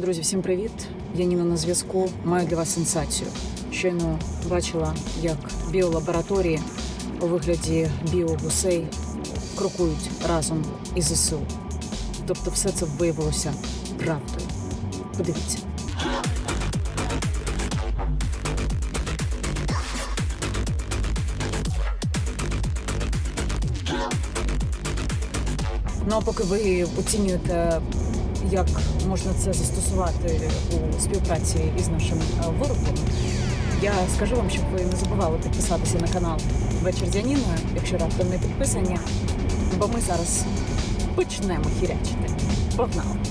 Друзі, всім привіт! Я Ніна на зв'язку. Маю для вас сенсацію. Щойно бачила, як біолабораторії у вигляді біогусей крокують разом із ЗСУ. Тобто, все це виявилося правдою. Подивіться. Ну а поки ви оцінюєте, як можна це застосувати у співпраці із нашим е, виробом, я скажу вам, щоб ви не забували підписатися на канал Вечір з Яніною, якщо раптом не підписані, бо ми зараз почнемо хірячити. Погнали!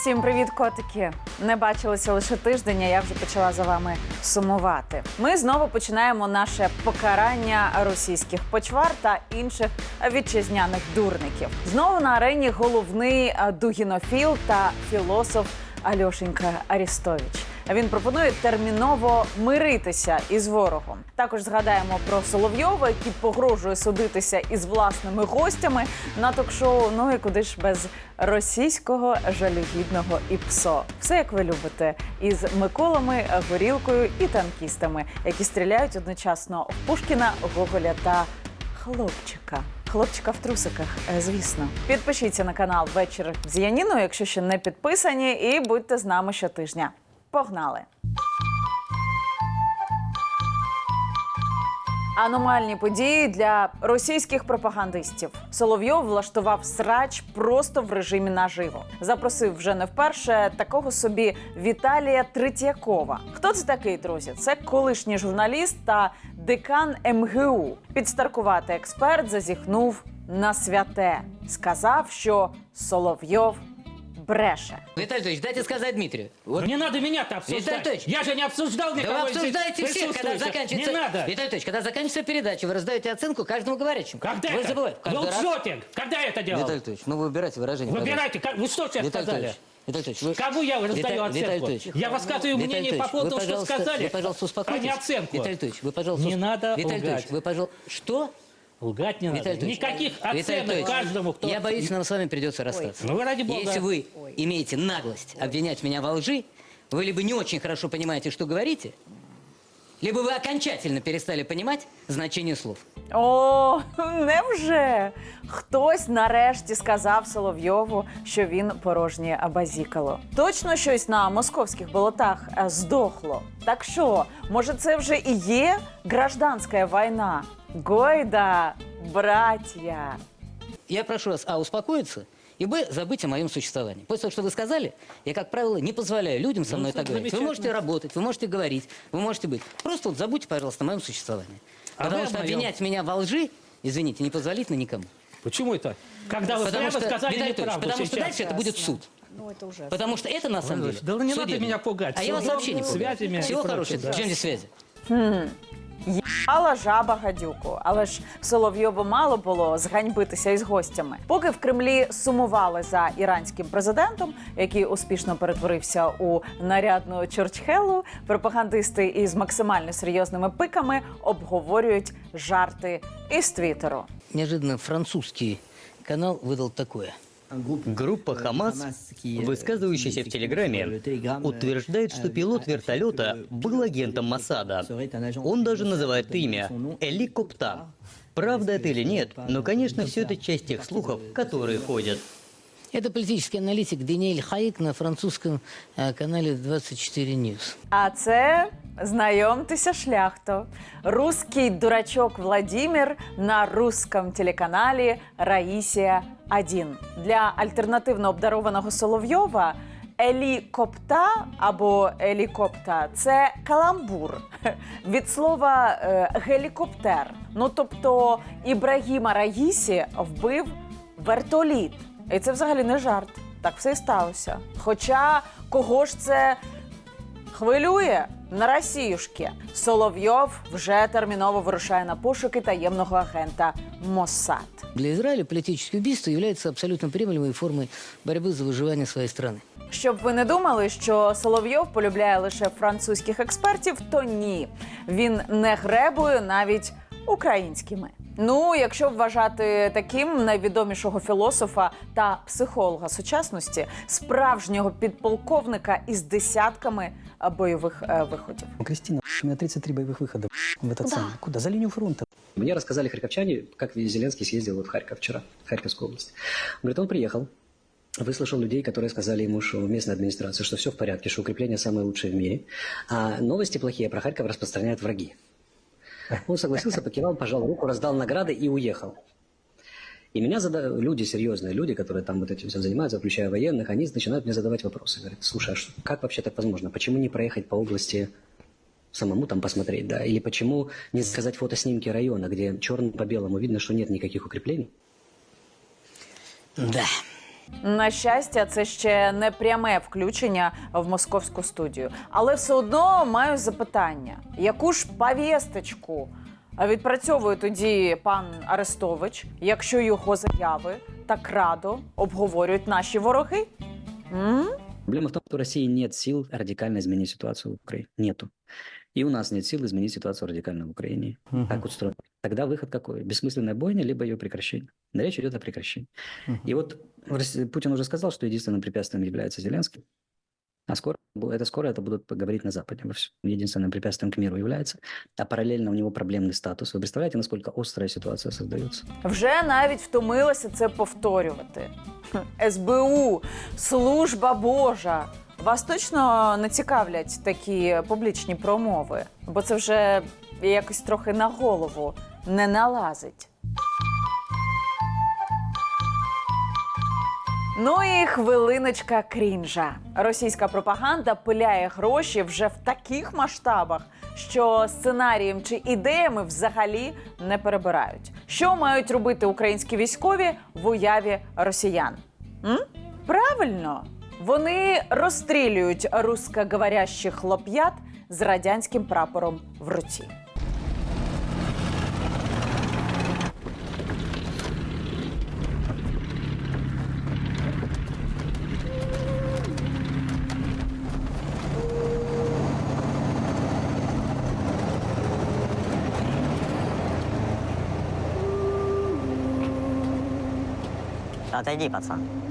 Всім привіт, котики! Не бачилися лише тиждень, а я вже почала за вами сумувати. Ми знову починаємо наше покарання російських почвар та інших вітчизняних дурників. Знову на арені головний дугінофіл та філософ Альошенька Арістович. Він пропонує терміново миритися із ворогом. Також згадаємо про Соловйова, який погрожує судитися із власними гостями на ток-шоу. Ну і куди ж без російського жалюгідного ІПСО. Все як ви любите, із Миколами, горілкою і танкістами, які стріляють одночасно в Пушкіна, Гоголя та хлопчика. Хлопчика в трусиках, е, звісно. Підпишіться на канал Вечір з Яніною, якщо ще не підписані, і будьте з нами щотижня. Погнали! Аномальні події для російських пропагандистів. Соловйов влаштував срач просто в режимі наживо. Запросив вже не вперше такого собі Віталія Третьякова. Хто це такий, друзі? Це колишній журналіст та декан МГУ. Підстаркувати експерт зазіхнув на святе. Сказав, що Соловйов бреше. Виталий Анатольевич, дайте сказать Дмитрию. Вот. Не надо меня-то Виталий обсуждать. Анатольевич. Я же не обсуждал Да никого. вы из обсуждаете всех, когда заканчивается... Не надо. Виталий Анатольевич, когда заканчивается передача, вы раздаете оценку каждому говорящему. Когда вы это? забываете. Вы Каждый раз. лжете. Когда я это делал? Виталий Анатольевич, ну вы выбирайте выражение. Выбирайте. Как- Вы что сейчас Виталий сказали? Виталий вы... Кому я раздаю Виталий- оценку? Виталий. Я высказываю Виталий мнение по Анатольевич, поводу вы, того, что сказали, Вы, пожалуйста, а успокойтесь. не оценку. Виталий Анатольевич, вы, пожалуйста... Не надо Виталий. Анатольевич, вы, пожалуйста... Что? Лгать не надо. Никаких Виталий оценок Анатольевич, каждому, кто... Я боюсь, нам с вами придется расстаться. Ну, вы ради бога. Если вы имеете наглость обвинять меня во лжи, вы либо не очень хорошо понимаете, что говорите, либо вы окончательно перестали понимать значение слов. О, невже хтось нарешті сказав Соловйову, що він порожнє базікало. Точно щось на московських болотах е, здохло. Так що, може, це вже і є гражданська війна? Гойда, браття. Я прошу вас, а, успокоиться, и, б, забыть о моем существовании. После того, что вы сказали, я, как правило, не позволяю людям со Ну, мной так говорить. Вы можете работать, вы можете говорить, вы можете быть. Просто вот забудьте, пожалуйста, о моем существовании. А Потому что моем. обвинять меня во лжи, извините, непозволительно никому. Почему это? Когда вы потому прямо что, сказали Виталий неправду потому что сейчас. дальше это будет суд. Ну, это уже. Потому что это на самом деле. Да не надо судебное. меня пугать. А я вас вообще не пугаю. связями Всего хорошего. да. Чем здесь связи? Їбала жаба гадюку, але ж Соловйову мало було зганьбитися із гостями. Поки в Кремлі сумували за іранським президентом, який успішно перетворився у нарядну чорчхелу, пропагандисти із максимально серйозними пиками обговорюють жарти із твіттеру. Неожиданно французский канал выдал такое. Группа «Хамас», высказывающаяся в Телеграме, утверждает, что пилот вертолета был агентом Масада. Он даже называет имя – Эли Копта. Правда это или нет, но, конечно, все это часть тех слухов, которые ходят. Это политический аналитик Даниэль Хаик на французском э, канале 24 News. А це знайомтеся, шляхто. Руський дурачок Владимир на русском телеканалі Раїсія 1 Для альтернативно обдарованого Соловйова. Елікопта або елікопта це каламбур від слова е, гелікоптер. Ну тобто Ібрагіма Раїсі вбив вертоліт. І це взагалі не жарт. Так все і сталося. Хоча кого ж це хвилює на Росіюшки. Соловйов вже терміново вирушає на пошуки таємного агента Моссад. Для Израиля политические убийства являются абсолютно приемлемой формой борьбы за выживание своей страны. Щоб ви не думали, що Соловйов полюбляє лише французьких експертів, то ні. Він не гребує навіть українськими. Ну, якщо вважати таким найвідомішого філософа та психолога сучасності, справжнього підполковника із десятками е, бойових е, виходів. Ну, Кристина, у меня 33 боевых выхода в этот самый. Куда? За линию фронта. Мне рассказали харьковчане, как Зеленский съездил вот в Харьков вчера, в Харьковскую область. Он говорит, он приехал, выслушал людей, которые сказали ему, что в местной администрации, что все в порядке, что укрепления самые лучшие в мире, а новости плохие про Харьков распространяют враги. Он согласился, покивал, пожал руку, раздал награды и уехал. И меня задают люди, серьезные люди, которые там вот этим всем занимаются, включая военных, они начинают мне задавать вопросы. Говорят, слушай, а как вообще так возможно? Почему не проехать по области самому там посмотреть, да? Или почему не сказать фотоснимки района, где черным по белому видно, что нет никаких укреплений? Да. На щастя, це ще не пряме включення в московську студію. Але все одно маю запитання: яку ж повісточку відпрацьовує тоді пан Арестович, якщо його заяви так радо обговорюють наші вороги? М? Проблема в том, что у России нет сил радикально изменить ситуацию в Украине. Нету И у нас нет сил изменить ситуацию радикально в Украине. Мгм. Так устроено. Тогда выход какой? Бессмысленная бойня, либо ее прекращение. Но речь идет о прекращении. Мгм. И вот в России- Путин уже сказал, что единственным препятствием является Зеленский. А скоро бу- это скоро это будут говорить на Западе. во всем. Единственным препятствием к миру является. А параллельно у него проблемный статус. Вы представляете, насколько острая ситуация создается? Вже навіть втомилася це повторювати. Хм, СБУ, служба Божа. Вас точно не цікавлять такі публічні промови, бо це вже якось трохи на голову не налазить. Ну і хвилиночка крінжа. Російська пропаганда пиляє гроші вже в таких масштабах, що сценарієм чи ідеями взагалі не перебирають. Що мають робити українські військові в уяві росіян? М? Правильно, вони розстрілюють рускоговорящих хлоп'ят з радянським прапором в руці. Отойди, пацан.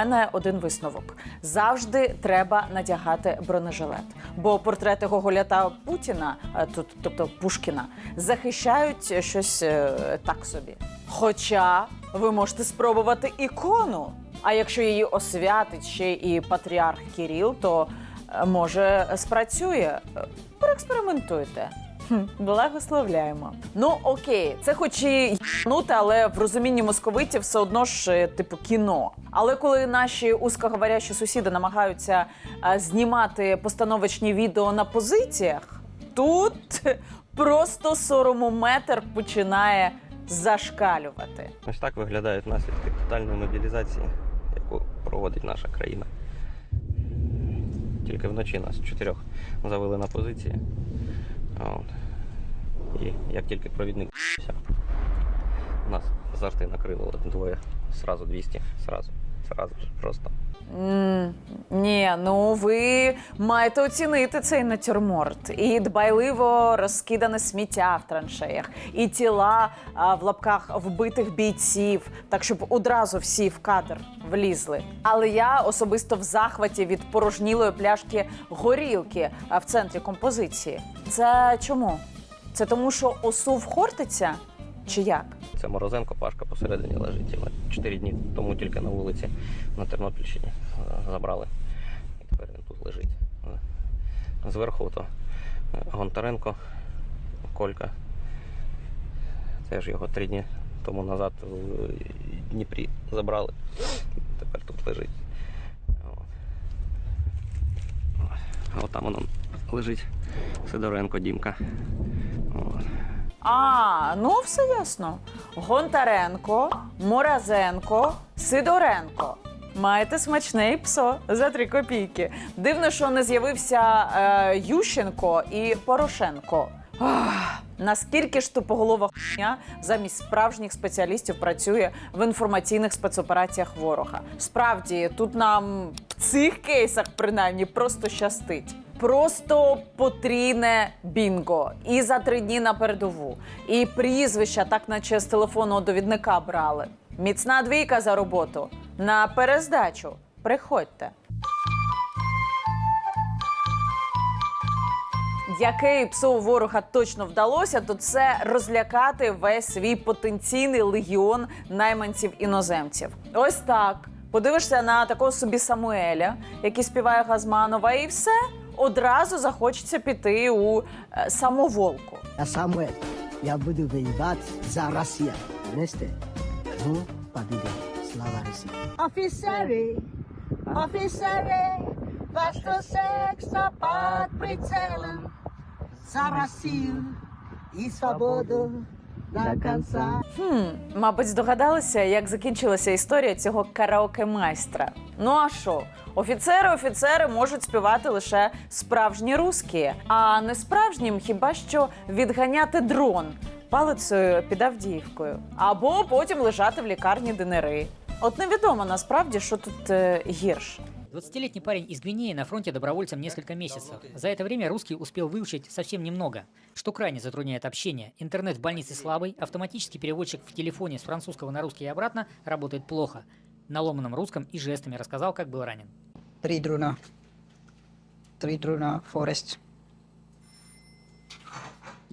Мене один висновок: завжди треба надягати бронежилет. Бо портрети Гоголя та Путіна, е, тут, тобто Пушкіна, захищають щось е, так собі. Хоча ви можете спробувати ікону. А якщо її освятить ще і патріарх Кіріл, то е, може спрацює. Проекспериментуйте. Благословляємо. Ну окей, це хоч і єбнуте, але в розумінні московитів все одно ж е, типу кіно. Але коли наші узкоговорящі сусіди намагаються е, знімати постановочні відео на позиціях, тут просто соромометр починає зашкалювати. Ось так виглядають наслідки тотальної мобілізації, яку проводить наша країна. Тільки вночі нас чотирьох завели на позиції. І як тільки провідник у нас завжди накрило двоє, сразу 200, сразу, сразу ж просто. Ні, ну ви маєте оцінити цей натюрморт. І дбайливо розкидане сміття в траншеях, і тіла а, в лапках вбитих бійців, так щоб одразу всі в кадр влізли. Але я особисто в захваті від порожнілої пляшки горілки в центрі композиції. Це чому? Це тому, що осув хортиця? Чи як? Це Морозенко, Пашка посередині лежить. Його Чотири дні тому тільки на вулиці на Тернопільщині е, забрали. І тепер він тут лежить. Е, Зверху то е, Гонтаренко, Колька. Теж його три дні тому назад в Дніпрі забрали. Тепер тут лежить. А там воно лежить Сидоренко Дімка. От. А, ну все ясно. Гонтаренко, Моразенко, Сидоренко. Маєте смачне і псо за три копійки. Дивно, що не з'явився е, Ющенко і Порошенко. Ах, наскільки ж тупоголова хуйня замість справжніх спеціалістів працює в інформаційних спецопераціях ворога? Справді, тут нам в цих кейсах принаймні просто щастить. Просто потрійне бінго. І за три дні на передову. І прізвища, так наче з телефонного довідника брали. Міцна двійка за роботу. На перездачу. Приходьте. Який псу ворога точно вдалося, то це розлякати весь свій потенційний легіон найманців іноземців. Ось так. Подивишся на такого собі Самуеля, який співає Газманова, і все одразу захочеться піти у е, самоволку. Я Самуэль. Я буду воевать за Россию. Вместе мы победим. Слава России. Офицеры, офицеры, ваш секса под прицелом. За Россию и свободу до конца. Хм, мабуть, здогадалися, як закінчилася історія цього караоке-майстра. Ну а що? Офіцери, офіцери можуть співати лише справжні русські, а не справжнім хіба що відганяти дрон палицею під Авдіївкою, або потім лежати в лікарні ДНРи. От невідомо насправді, що тут е, гірше. 20-летний парень из Гвинеи на фронте добровольцем несколько месяцев. За это время русский успел выучить совсем немного, что крайне затрудняет общение. Интернет в больнице слабый, автоматический переводчик в телефоне с французского на русский и обратно работает плохо. На ломаном русском и жестами рассказал, как был ранен. Три дрона. Три дрона Форест.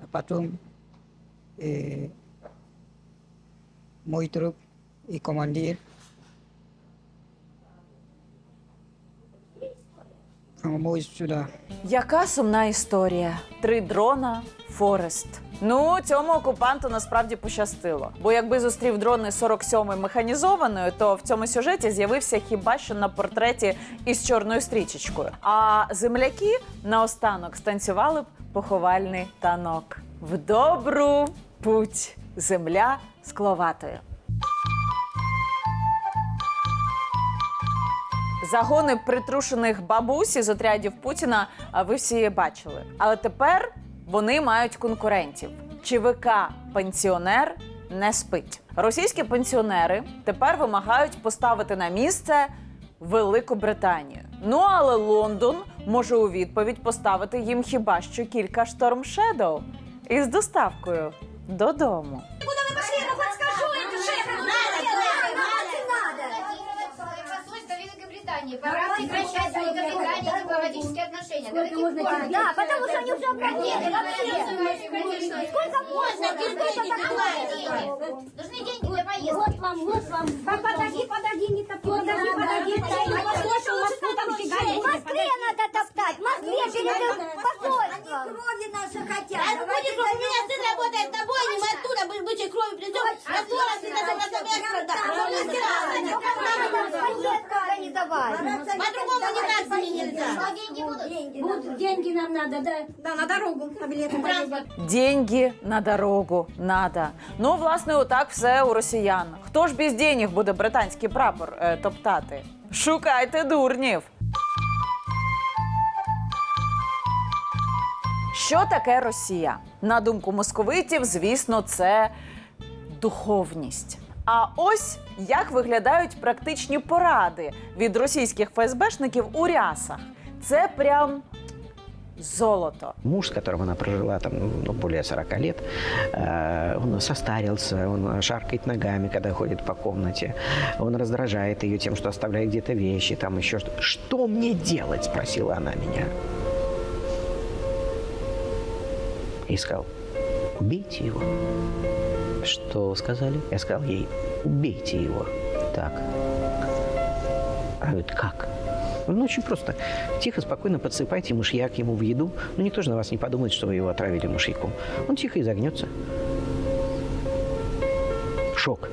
А потом э, мой друг и командир. А мой сюда. Яка сумна історія? Три дрона, Форест. Ну, цьому окупанту насправді пощастило. Бо якби зустрів дрони 47-ї механізованою, то в цьому сюжеті з'явився хіба що на портреті із чорною стрічечкою. А земляки наостанок станцювали б поховальний танок. В добру путь земля скловатою. Загони притрушених бабусь із отрядів Путіна а, ви всі бачили. Але тепер вони мають конкурентів. ЧВК пенсіонер не спить. Російські пенсіонери тепер вимагають поставити на місце Велику Британію. Ну але Лондон може у відповідь поставити їм хіба що кілька шторм Shadow із доставкою додому. Великобритании. Пора прекращать с Великобританией дипломатические отношения. Сколько можно Да, потому что они уже обратили вообще. Сколько можно? Нужны деньги для поездки. Вот вам, вот вам. Подожди, подожди, не топи. Подожди, подожди. Я В Москве надо топтать. В Москве перед посольством. Они крови наши хотят. А будет кровь. У меня сын работает на бойне. Мы оттуда бычьей крови придем. На 40 лет это на По-другому никак с ними нельзя. Деньги будут? Будут. Деньги нам надо, да. Да, на дорогу, на билеты. Деньги на дорогу надо. Ну, власне, отак все у росіян. Хто ж без денег буде британський прапор е, топтати? Шукайте дурнів. Що таке Росія? На думку московитів, звісно, це духовність. А ось як виглядають практичні поради від російських ФСБшників у рясах. Це прям золото. Муж, с которым она прожила там ну, более 40 лет, э, он состарился, он шаркает ногами, когда ходит по комнате, он раздражает ее тем, что оставляет где-то вещи, там еще что. Что мне делать? спросила она меня. И сказал, убейте его. Что сказали? Я сказал ей, убейте его. Так. Она говорит, как? Ну, очень просто. Тихо, спокойно подсыпайте мышьяк ему в еду. Ну, никто же на вас не подумает, что вы его отравили мышьяком. Он тихо изогнется. Шок.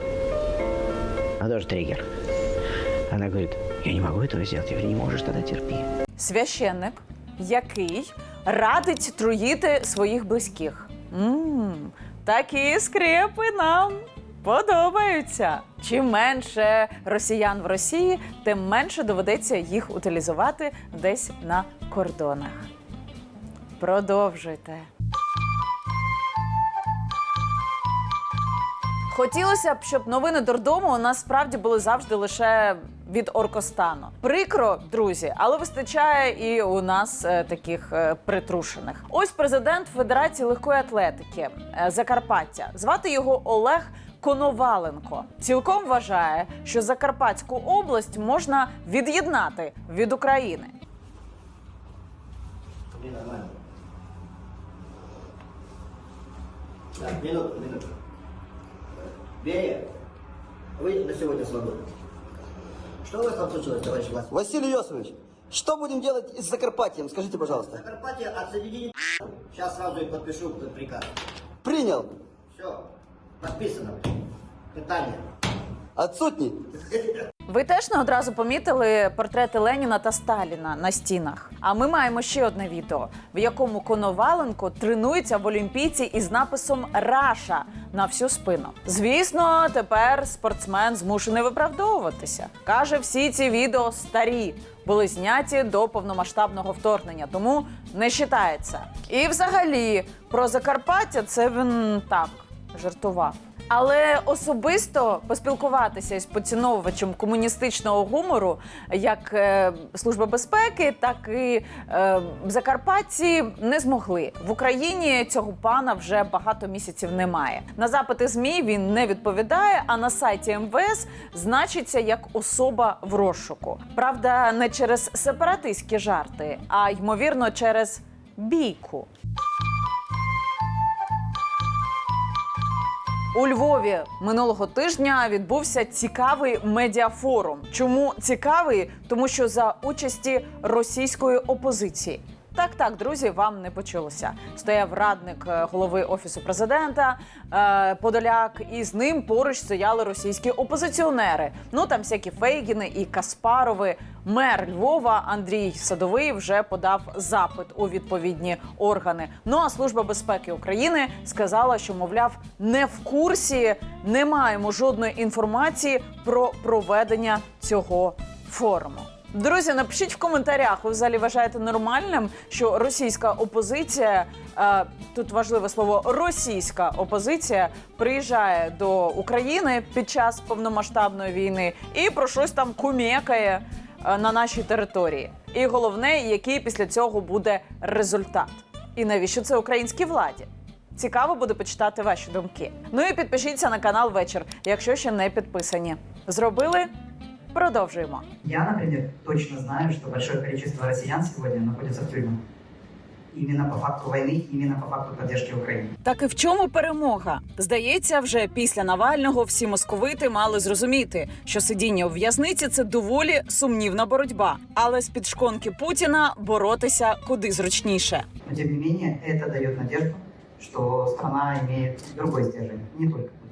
А даже триггер. Она говорит, я не могу этого сделать. Я говорю, не можешь, тогда терпи. священник, який радить труїти своїх близьких. Ммм, Такі скрепи нам подобаються. Чим менше росіян в Росії, тим менше доведеться їх утилізувати десь на кордонах. Продовжуйте. Хотілося б, щоб новини дордому у нас справді були завжди лише від Оркостану. Прикро, друзі, але вистачає і у нас е, таких е, притрушених. Ось президент Федерації легкої атлетики е, Закарпаття. Звати його Олег. Коноваленко цілком вважає, що Закарпатську область можна від'єднати від України. Так, минуту, минуту. Берия, вы на сегодня свободны. Что у вас там случилось, товарищ Влас? Василий Йосифович, что будем делать с Закарпатьем? Скажите, пожалуйста. Закарпатье отсоединить. Сейчас сразу и подпишу приказ. Принял. Все, подписано. Питание. Отсутни. Ви теж не одразу помітили портрети Леніна та Сталіна на стінах. А ми маємо ще одне відео, в якому Коноваленко тренується в Олімпійці із написом Раша на всю спину. Звісно, тепер спортсмен змушений виправдовуватися. каже, всі ці відео старі. Були зняті до повномасштабного вторгнення, тому не вважається. І взагалі про Закарпаття це він так жартував. Але особисто поспілкуватися із поціновувачем комуністичного гумору, як е, Служба безпеки, так і е, в Закарпатті не змогли. В Україні цього пана вже багато місяців немає. На запити змі він не відповідає. А на сайті МВС значиться як особа в розшуку. Правда, не через сепаратистські жарти, а ймовірно через бійку. У Львові минулого тижня відбувся цікавий медіафорум. Чому цікавий? Тому що за участі російської опозиції. Так, так, друзі, вам не почулося. Стояв радник е, голови офісу президента е, Подоляк, і з ним поруч стояли російські опозиціонери. Ну там всякі Фейгіни і Каспарови. Мер Львова Андрій Садовий вже подав запит у відповідні органи. Ну а служба безпеки України сказала, що мовляв не в курсі, не маємо жодної інформації про проведення цього форуму. Друзі, напишіть в коментарях, ви взагалі вважаєте нормальним, що російська опозиція е, тут важливе слово російська опозиція приїжджає до України під час повномасштабної війни і про щось там кумекає е, на нашій території. І головне, який після цього буде результат. І навіщо це українській владі? Цікаво буде почитати ваші думки. Ну і підпишіться на канал вечір, якщо ще не підписані. Зробили? Продовжуємо. Я, например, точно знаю, что большое количество россиян сегодня находятся в тюрьмах. Именно по факту войны, именно по факту поддержки Украины. Так і в чому перемога? Здається, вже після Навального всі московити мали зрозуміти, що сидіння у в'язниці це доволі сумнівна боротьба, але з під шконки Путіна боротися куди зручніше. Но тем не менее, это дает надежду, что страна имеет другой стержень, не только путинский.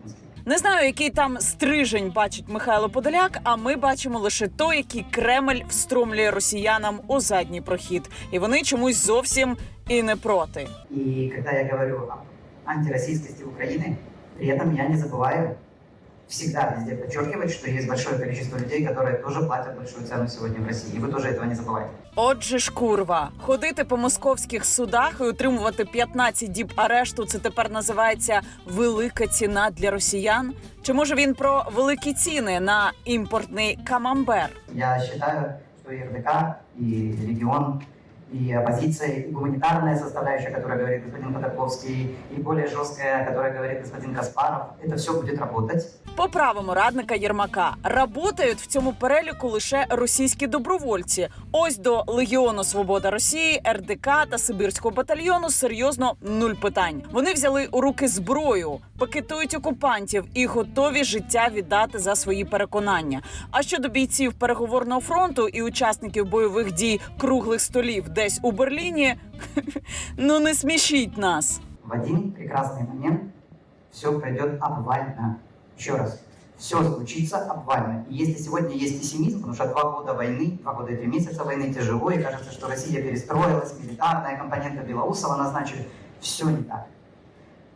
Не знаю, який там стрижень бачить Михайло Подоляк. А ми бачимо лише той, який Кремль встромлює росіянам у задній прохід, і вони чомусь зовсім і не проти. И когда я говорю об антироссийскости Украины, при этом я не забываю всегда везде подчеркивать, что есть большое количество людей, которые тоже платят большую цену сегодня в России. И вы тоже этого не забывайте. Отже ж, курва, ходити по московських судах і отримувати 15 діб арешту. Це тепер називається велика ціна для росіян. Чи може він про великі ціни на імпортний камамбер? Я считаю, что и РДК, и регион, и оппозиция, и гуманитарная составляющая, о которой говорит господин Ходорковский, и более жесткая, о которой говорит господин Каспаров, это все будет работать. По правому радника Єрмака работають в цьому переліку лише російські добровольці. Ось до Легіону Свобода Росії, РДК та Сибірського батальйону серйозно нуль питань. Вони взяли у руки зброю, пакетують окупантів і готові життя віддати за свої переконання. А щодо бійців переговорного фронту і учасників бойових дій круглих столів десь у Берліні, ну не смішіть нас. В один прекрасный момент все пройдет обвально. Еще раз, все случится обвально. И если сегодня есть пессимизм, потому что два года войны, два года и три месяца войны тяжело, и кажется, что Россия перестроилась, милитарная компонента Белоусова назначили, все не так.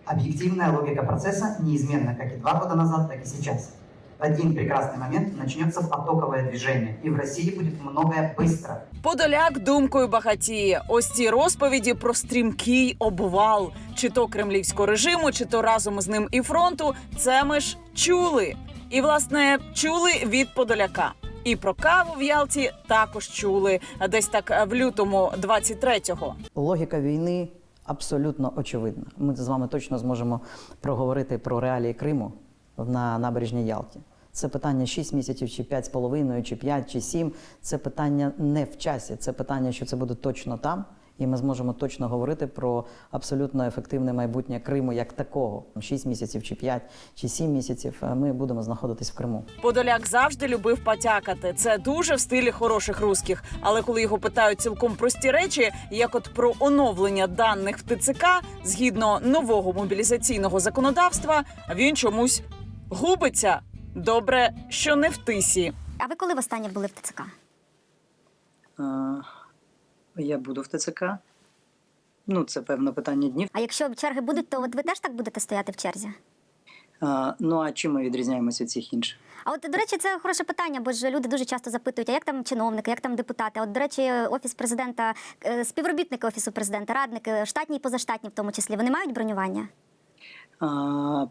Объективная логика процесса неизменна, как и два года назад, так и сейчас. Один прекрасный момент начнется потоковое движение, и в России будет многое быстро. Подоляк думкою багатіє. Ось ці розповіді про стрімкий обвал, чи то кремлівського режиму, чи то разом з ним і фронту. Це ми ж чули. І власне чули від Подоляка. І про каву в Ялті також чули десь так в лютому 23-го. Логіка війни абсолютно очевидна. Ми з вами точно зможемо проговорити про реалії Криму на набережній Ялті. Це питання 6 місяців, чи 5 з половиною, чи 5, чи 7. Це питання не в часі. Це питання, що це буде точно там, і ми зможемо точно говорити про абсолютно ефективне майбутнє Криму як такого. 6 місяців, чи 5, чи 7 місяців е, ми будемо знаходитись в Криму. Подоляк завжди любив потякати. Це дуже в стилі хороших русських. Але коли його питають цілком прості речі, як от про оновлення даних в ТЦК згідно нового мобілізаційного законодавства, він чомусь губиться. Добре, що не в тисі. А ви коли востаннє були в ТЦК? Е, Я буду в ТЦК. Ну, це певно питання днів. А якщо черги будуть, то от ви теж так будете стояти в черзі? А, ну а чим ми відрізняємося від всіх інших? А от, до речі, це хороше питання, бо ж люди дуже часто запитують, а як там чиновники, як там депутати? От, до речі, офіс президента, е, співробітники офісу президента, радники, штатні і позаштатні, в тому числі, вони мають бронювання?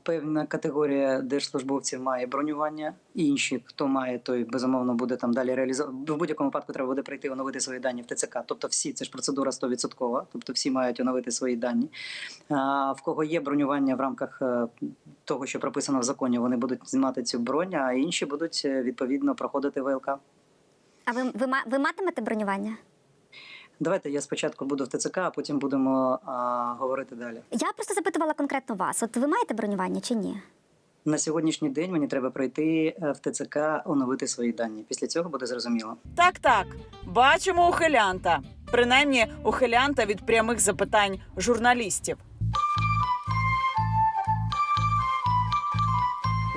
Певна категорія держслужбовців має бронювання. Інші, хто має, той безумовно буде там далі реалізовувати. В будь-якому випадку треба буде прийти оновити свої дані в ТЦК. Тобто, всі це ж процедура 100%, тобто всі мають оновити свої дані. А, в кого є бронювання в рамках е, того, що прописано в законі, вони будуть знімати цю бронь, а інші будуть е, відповідно проходити ВЛК. А ви, ви, ви матимете бронювання? Давайте я спочатку буду в ТЦК, а потім будемо а, говорити далі. Я просто запитувала конкретно вас. От ви маєте бронювання чи ні? На сьогоднішній день мені треба прийти е, в ТЦК, оновити свої дані. Після цього буде зрозуміло. Так, так, бачимо ухилянта. Принаймні, ухилянта від прямих запитань журналістів.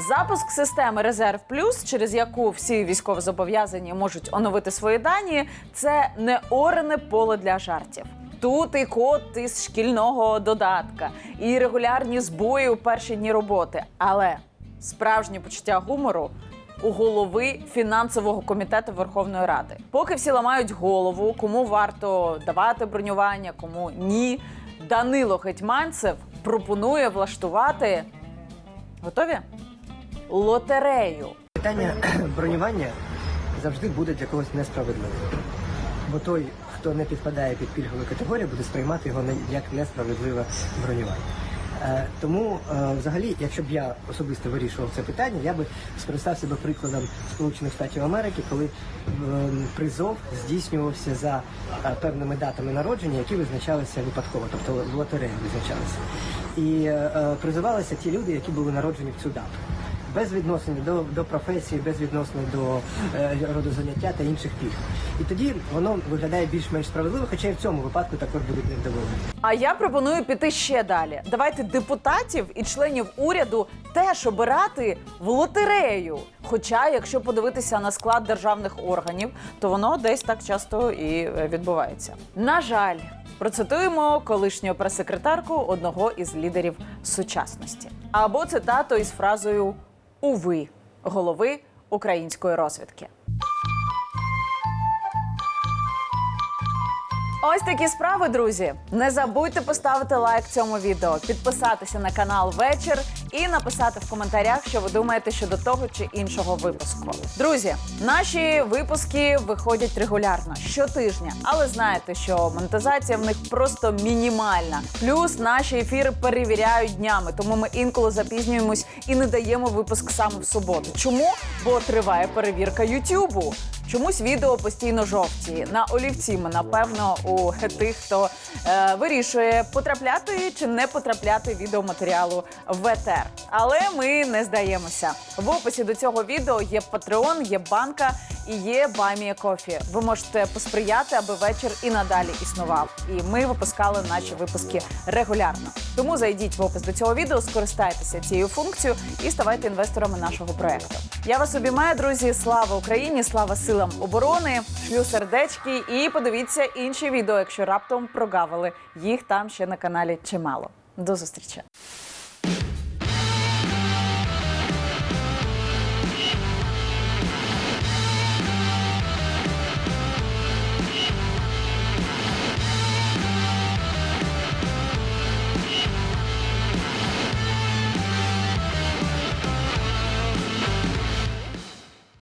Запуск системи Резерв Плюс, через яку всі військовозобов'язані можуть оновити свої дані, це не орене поле для жартів. Тут і код із шкільного додатка, і регулярні збої у перші дні роботи. Але справжнє почуття гумору у голови фінансового комітету Верховної Ради. Поки всі ламають голову, кому варто давати бронювання, кому ні. Данило Гетьманцев пропонує влаштувати. Готові? Лотерею. Питання бронювання завжди буде для когось несправедливим. Бо той, хто не підпадає під пільгову категорію, буде сприймати його як несправедливе бронювання. Е, тому, е, взагалі, якщо б я особисто вирішував це питання, я би скористався би прикладом Сполучених Штатів Америки, коли е, призов здійснювався за певними датами народження, які визначалися випадково, тобто в лотереї визначалися. І призивалися ті люди, які були народжені в цю дату без відносин до, до професії, без відносин до е, роду заняття та інших пільг. І тоді воно виглядає більш-менш справедливо, хоча і в цьому випадку також будуть невдоволені. А я пропоную піти ще далі. Давайте депутатів і членів уряду теж обирати в лотерею. Хоча, якщо подивитися на склад державних органів, то воно десь так часто і е, відбувається. На жаль, процитуємо колишню прес-секретарку одного із лідерів сучасності. Або цитату із фразою Уви голови української розвідки. Ось такі справи, друзі. Не забудьте поставити лайк цьому відео, підписатися на канал вечір і написати в коментарях, що ви думаєте щодо того чи іншого випуску. Друзі, наші випуски виходять регулярно щотижня, але знаєте, що монетизація в них просто мінімальна. Плюс наші ефіри перевіряють днями, тому ми інколи запізнюємось і не даємо випуск саме в суботу. Чому? Бо триває перевірка Ютубу. Чомусь відео постійно жовті. На олівці ми, напевно, у тих, хто е, вирішує потрапляти чи не потрапляти відеоматеріалу в ЕТР. Але ми не здаємося. В описі до цього відео є Патреон, є банка і є Баймія Кофі. Ви можете посприяти, аби вечір і надалі існував. І ми випускали наші випуски регулярно. Тому зайдіть в опис до цього відео, скористайтеся цією функцією і ставайте інвесторами нашого проекту. Я вас обіймаю, друзі. Слава Україні! Слава силам оборони! Шлю сердечки і подивіться інші відео, якщо раптом прогавили. Їх там ще на каналі чимало. До зустрічі!